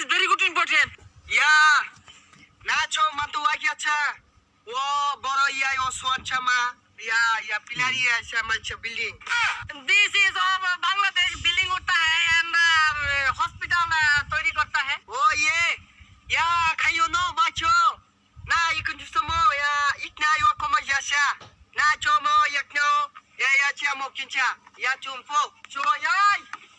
is very good important. Yeah. Nacho matuwagi acha. Wo boro ya yo swacha ma. Yeah, yeah, pillar iya acha mancha building. This is of Bangladesh building होता hai and uh, hospital uh, तोड़ी करता है. वो ये या खायो no बच्चो ना इकुन जुस्तमो या इतना यो कमजाशा ना चोमो यकनो या या चिया मोकिंचा या चुम्पो चुमो ya.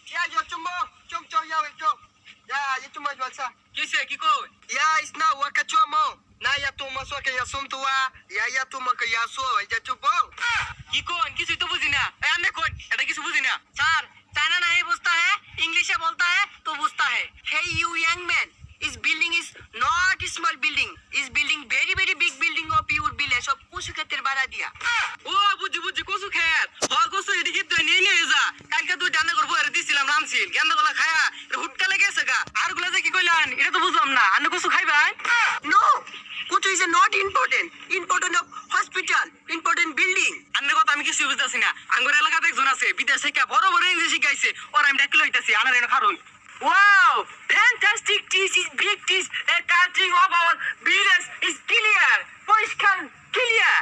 या यो चुम्बो चुम्चो ya वेचो Ya, ya tu majwal sa. Kise kiko. Ya isna waka chomo. Na ya tu maso ke ya sum tuwa. Ya ya tu maka ya so ya tu bong. Kiko an kisi to bujina. Ay amne kon. Eta kisu bujina. Sir, China nahi bujhta hai, English mein bolta hai to bujhta hai. Hey you young man, इस building is not small building इस building very very big building of your bill है सब कुछ खातिर बारा दिया ও বুঝি বুঝি কসু খেত হর কসু এদিকে তুই নিয়ে নিয়ে যা কালকে তুই জানা করব এর দিছিলাম রামছিল গেন্দা গলা খায়া না আন্য কসু খাইবাই No, Kutu is not important. Important of hospital. Important building. আন্য কথা আমি কিছু বুঝতেছি না আঙ্গুর এলাকাতে একজন আছে বিদেশ থেকে বড় বড় ইংলিশ শিখাইছে ওরা আমি ডাকি লইতাছি আনার এনে খারুন Wow! Fantastic! This is big this a country of our village is clear! পরিষ্কার ক্লিয়ার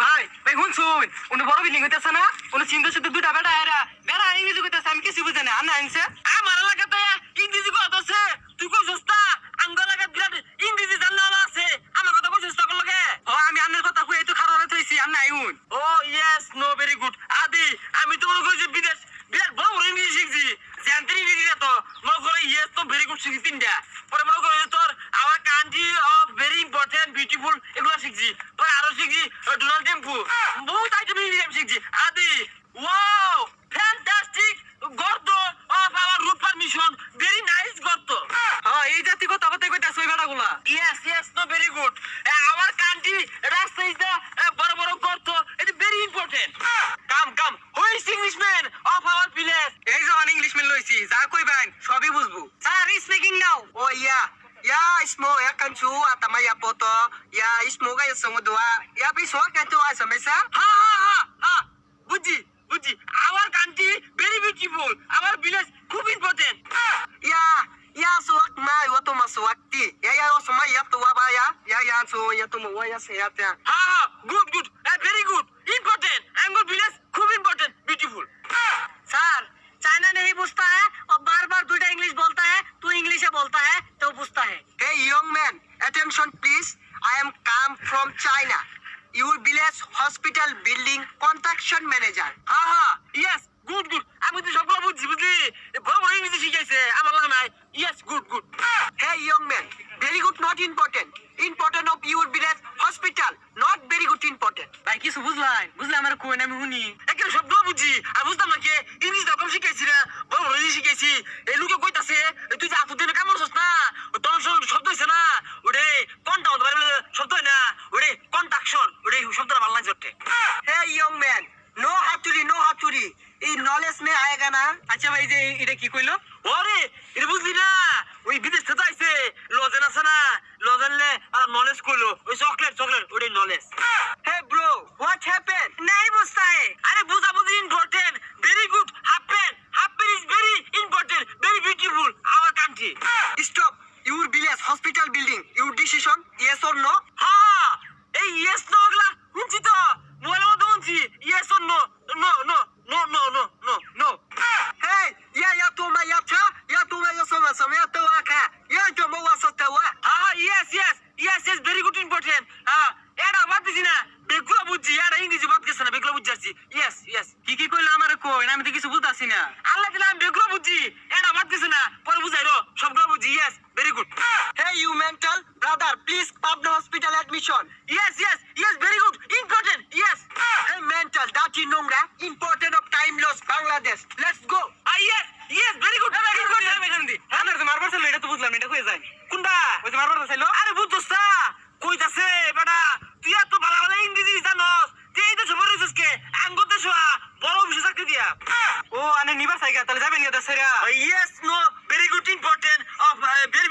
ভাই ভাই শুন শুন উনি বড় বিল্ডিং হইতেছে না উনি চিন্তা শুধু দুটা বেটা এরা বেড়া ইংরেজি কইতেছে আমি কিছু বুঝে না আন্না আনছে আমার এলাকাতে ইংরেজি কথা আছে তুই কই সস্তা আঙ্গ এলাকাত বিরাট ইংরেজি জানলে আছে আমার কথা কই চেষ্টা করল কে ও আমি আন্নের কথা কই তো খারাপ হইছি আইউন ও ইয়েস নো ভেরি গুড আদি, আমি তো মনে করি যে বিদেশ বিরাট বড় ইংলিশ শিখছি। জানতে ইংরেজি তো। মনে করি ইয়েস তো ভেরি গুড শিখছি তিনটা। busbu. Sir, he's speaking now. Oh, yeah. Ya ismo ya kanchu atama ya poto ya ismo ga yasungu dua ya biswa kanchu asa ha ha ha ha buji buji our country very beautiful our village খুব important ya ya suwak ma yo to maswakti ya ya osma ya to wa ba ya ya ya so ya to mo wa ya se ya ha ha good good from China. Your village hospital building construction manager. হ্যাঁ হ্যাঁ yes good good আমি তো সবগুলো বুঝছি বুঝলি? বড় বড় ইংরেজি শিখাইছে আমার লাগে নাই। Yes good good Hey young man, very good not important. Important of your village hospital, not very good important. ভাই কিছু বুঝলাই? বুঝলে আমার কোন আমি শুনি। একে সবগুলো বুঝছি। আর বুঝতাম না কে? ইংলিশ তো কম শিখাইছি না বড় বড় ইংলিশ শিখাইছি। এই লোকে কইতাছে তুই যে আতুর দিনে কামড় ছস না তোর শব্দ হইছে না ওরে কোনটা হতে পারে শব্দ হয় না ওরে কন্ট্রাকশন ওরে শব্দটা ভালো লাগছে ওটে Hey young man, no haturi, no haturi. এই নলেজ মে আয়গা না আচ্ছা ভাই যে এটা কি কইলো? ওরে এটা বুঝলি না? ওই বিদেশ থেকে আইছে। লজেন আছে না? লজেন লে আর নলেজ কইলো। ওই চকলেট চকলেট ওটাই knowledge. Hey bro what happen নাই বুঝতাহে আরে বুঝা বুঝি important very good happen happen is very important very beautiful our country stop your village hospital building your decision yes or no yes yes very good important হ্যাঁ এটা বাদ দিছি না। বেগুলা বুঝছি এটা ইংরেজি বাদ গেছে না বেগুলা বুঝছি ইয়েস ইয়েস কি কি কইলো আমার কই আমি তো কিছু বুঝতাছি না। আল্লাহ দিলে আমি বেগুলা বুঝছি এটা বাদ গেছে না। পরে বুঝাইলো সবগুলো বুঝছি। Yes very good hey you mental brother please Pabna hospital admission yes yes yes very good important yes hey mental দাটি নোংরা important of time loss Bangladesh let's go I yes yes very good very good হ্যাঁ মারবার ছিল এটা তো বুঝলাম এটা কই যায়? কোনটা? ওই মারবার ছিল নো অনেক নিবার সাইকেল তাহলে যাবেন yes no very good important of very